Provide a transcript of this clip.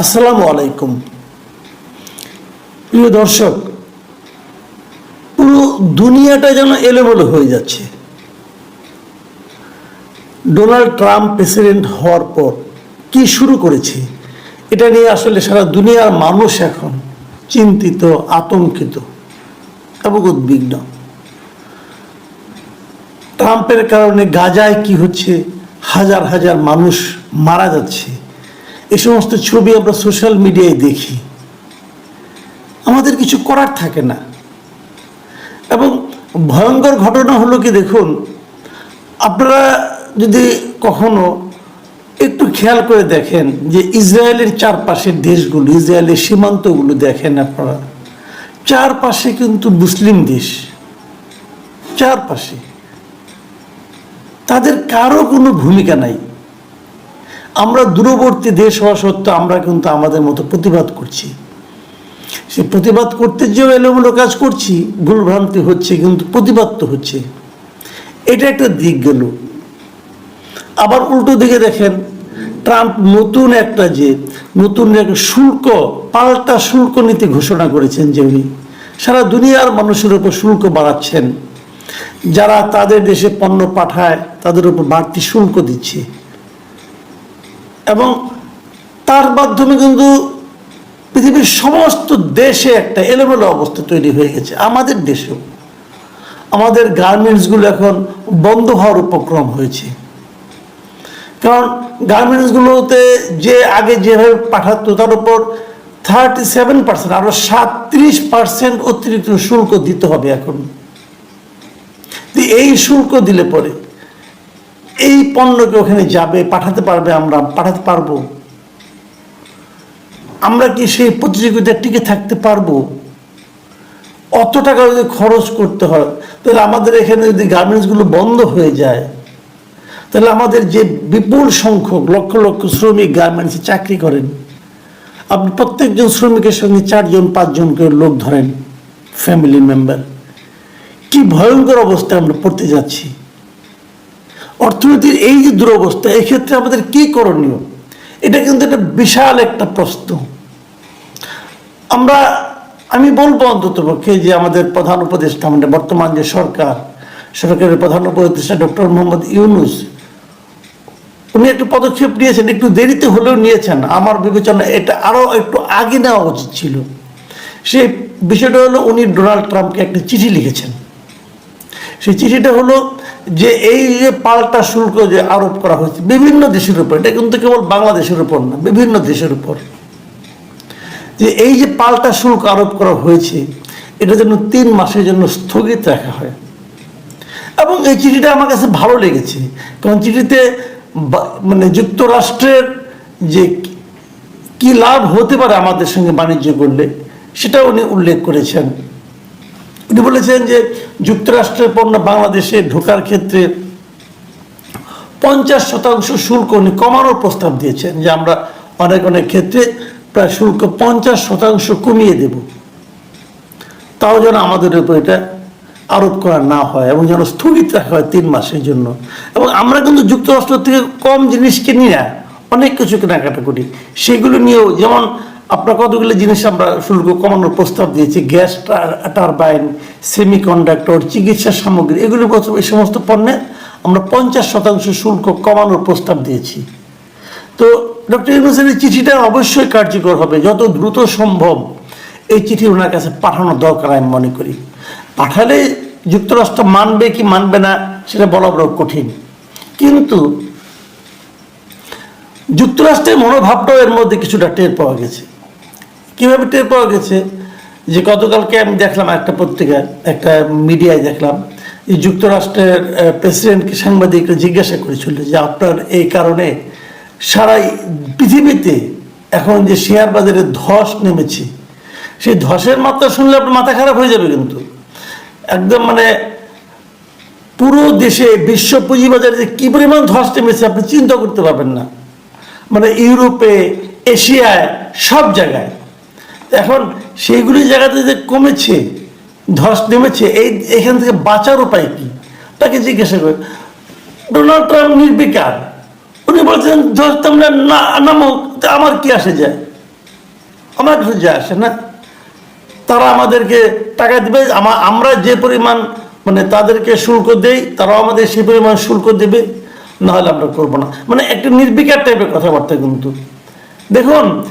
আসসালামু আলাইকুম। প্রিয় দর্শক, পুরো দুনিয়াটা যেন এলোমেলো হয়ে যাচ্ছে। ডোনাল্ড ট্রাম্প প্রেসিডেন্ট হওয়ার পর কি শুরু করেছে, এটা নিয়ে আসলে সারা দুনিয়ার মানুষ এখন চিন্তিত, আতঙ্কিত এবং উদ্বিগ্ন। ট্রাম্পের কারণে গাজায় কি হচ্ছে, হাজার হাজার মানুষ মারা যাচ্ছে এই সমস্ত ছবি আমরা সোশ্যাল মিডিয়ায় দেখি। আমাদের কিছু করার থাকে না। এবং ভয়ঙ্কর ঘটনা হলো কি দেখুন, আপনারা যদি কখনো একটু খেয়াল করে দেখেন যে ইসরায়েলের চারপাশের দেশগুলো, ইসরায়েলের সীমান্তগুলো দেখেন আপনারা। চারপাশে কিন্তু মুসলিম দেশ। চারপাশে। তাদের কারও কোনো ভূমিকা নাই। আমরা দূরবর্তী দেশ হওয়া সত্ত্বেও আমরা কিন্তু আমাদের মতো প্রতিবাদ করছি। সে প্রতিবাদ করতে যেও এলোমেলো কাজ করছি, ভুলভ্রান্তি হচ্ছে, কিন্তু প্রতিবাদ তো হচ্ছে। এটা একটা দিক গেল। আবার উল্টো দিকে দেখেন, ট্রাম্প নতুন একটা যে, নতুন একটা শুল্ক, পাল্টা শুল্ক নীতি ঘোষণা করেছেন যে উনি। সারা দুনিয়ার মানুষের উপর শুল্ক বাড়াচ্ছেন। যারা তাদের দেশে পণ্য পাঠায়, তাদের উপর বাড়তি শুল্ক দিচ্ছে। তার মাধ্যমে কিন্তু পৃথিবীর সমস্ত দেশে একটা এলোমেলো অবস্থা তৈরি হয়ে গেছে, আমাদের দেশেও। আমাদের গার্মেন্টসগুলো এখন বন্ধ হওয়ার উপক্রম হয়েছে। কারণ গার্মেন্টসগুলোতে যে আগে যেভাবে পাঠাতো, তার উপর থার্টি সেভেন পার্সেন্ট আরও সাতত্রিশ পার্সেন্ট অতিরিক্ত শুল্ক দিতে হবে এখন। এই শুল্ক দিলে পরে এই পণ্যকে ওখানে যাবে, পাঠাতে পারবে আমরা, পাঠাতে পারব। আমরা কি সেই প্রতিযোগিতায় টিকে থাকতে পারব? অত টাকা যদি খরচ করতে হয়, তাহলে আমাদের এখানে যদি গার্মেন্টসগুলো বন্ধ হয়ে যায়, তাহলে আমাদের যে বিপুল সংখ্যক লক্ষ লক্ষ শ্রমিক গার্মেন্টসে চাকরি করেন, আপনি প্রত্যেকজন শ্রমিকের সঙ্গে চারজন, পাঁচজন করে লোক ধরেন ফ্যামিলি মেম্বার কি ভয়ঙ্কর অবস্থায় আমরা পড়তে যাচ্ছি। অর্থনীতির এই যে দুরবস্থা, এক্ষেত্রে আমাদের কি করণীয়? এটা কিন্তু একটা বিশাল একটা প্রশ্ন। আমরা, আমি বলব অন্তত পক্ষে যে আমাদের প্রধান উপদেষ্টা, আমাদের বর্তমান যে সরকার, সরকারের প্রধান উপদেষ্টা ডক্টর মোহাম্মদ ইউনুস, উনি একটু পদক্ষেপ নিয়েছেন, একটু দেরিতে হলেও নিয়েছেন। আমার বিবেচনা এটা আরও একটু আগে নেওয়া উচিত ছিল। সে বিষয়টা হলো, উনি ডোনাল্ড ট্রাম্পকে একটা চিঠি লিখেছেন। সেই চিঠিটা হলো যে এই যে পাল্টা শুল্ক যে আরোপ করা হয়েছে, বিভিন্ন দেশের উপর, এটা কিন্তু কেবল বাংলাদেশের উপর না, বিভিন্ন দেশের উপর। যে এই যে পাল্টা শুল্ক আরোপ করা হয়েছে, এটা যেন তিন মাসের জন্য স্থগিত রাখা হয়। এবং এই চিঠিটা আমার কাছে ভালো লেগেছে, কারণ চিঠিতে মানে যুক্তরাষ্ট্রের যে কি লাভ হতে পারে আমাদের সঙ্গে বাণিজ্য করলে সেটা উনি উল্লেখ করেছেন। উনি বলেছেন যে যুক্তরাষ্ট্রের পণ্য বাংলাদেশে ঢোকার ক্ষেত্রে পঞ্চাশ শতাংশ শুল্ক উনি কমানোর প্রস্তাব দিয়েছেন যে আমরা অনেক অনেক ক্ষেত্রে প্রায় শুল্ক পঞ্চাশ শতাংশ কমিয়ে দেব। তাও যেন আমাদের উপর এটা আরোপ করা না হয় এবং যেন স্থগিত রাখা হয় তিন মাসের জন্য। এবং আমরা কিন্তু যুক্তরাষ্ট্র থেকে কম জিনিস কিনি না অনেক কিছু কেনাকাটা করি। সেগুলো নিয়েও যেমন আপনার কতগুলো জিনিস আমরা শুল্ক কমানোর প্রস্তাব দিয়েছি? গ্যাস টারবাইন, সেমিকন্ডাক্টর, চিকিৎসা সামগ্রী, এগুলো এই সমস্ত পণ্যে আমরা পঞ্চাশ শতাংশ শুল্ক কমানোর প্রস্তাব দিয়েছি। তো ডক্টর ইউনুসের এই চিঠিটা অবশ্যই কার্যকর হবে, যত দ্রুত সম্ভব এই চিঠি ওনার কাছে পাঠানো দরকার আমি মনে করি। পাঠালে যুক্তরাষ্ট্র মানবে কি মানবে না সেটা বলা বড় কঠিন। কিন্তু যুক্তরাষ্ট্রের মনোভাবটাও এর মধ্যে কিছুটা টের পাওয়া গেছে। কীভাবে টের পাওয়া গেছে? যে গতকালকে আমি দেখলাম একটা পত্রিকায় একটা মিডিয়ায় দেখলাম, যে যুক্তরাষ্ট্রের প্রেসিডেন্টকে সাংবাদিকরা জিজ্ঞাসা করেছিল যে আপনার এই কারণে সারা পৃথিবীতে এখন যে শেয়ার বাজারে ধস নেমেছে, সেই ধসের মাত্রা শুনলে আপনার মাথা খারাপ হয়ে যাবে কিন্তু। একদম মানে পুরো দেশে বিশ্ব পুঁজিবাজারে যে কী পরিমাণ ধস নেমেছে আপনি চিন্তা করতে পারবেন না। মানে ইউরোপে, এশিয়ায়, সব জায়গায়। এখন সেইগুলি জায়গাতে যে কমেছে, ধস নেমেছে, এই এখান থেকে বাঁচার উপায় কি? তাকে জিজ্ঞাসা করে। ডোনাল্ড ট্রাম্প নির্বিকার উনি বলছেন, ধস তোমরা না, নামো আমার কি আসে যায়? আমার কিছু যায় আসে না। তারা আমাদেরকে টাকা দিবে, আমা- আমরা যে পরিমাণ মানে তাদেরকে শুল্ক দেই, তারাও আমাদের সেই পরিমাণ শুল্ক দেবে, নাহলে আমরা করব না। মানে একটা নির্বিকার টাইপের কথাবার্তা কিন্তু। দেখুন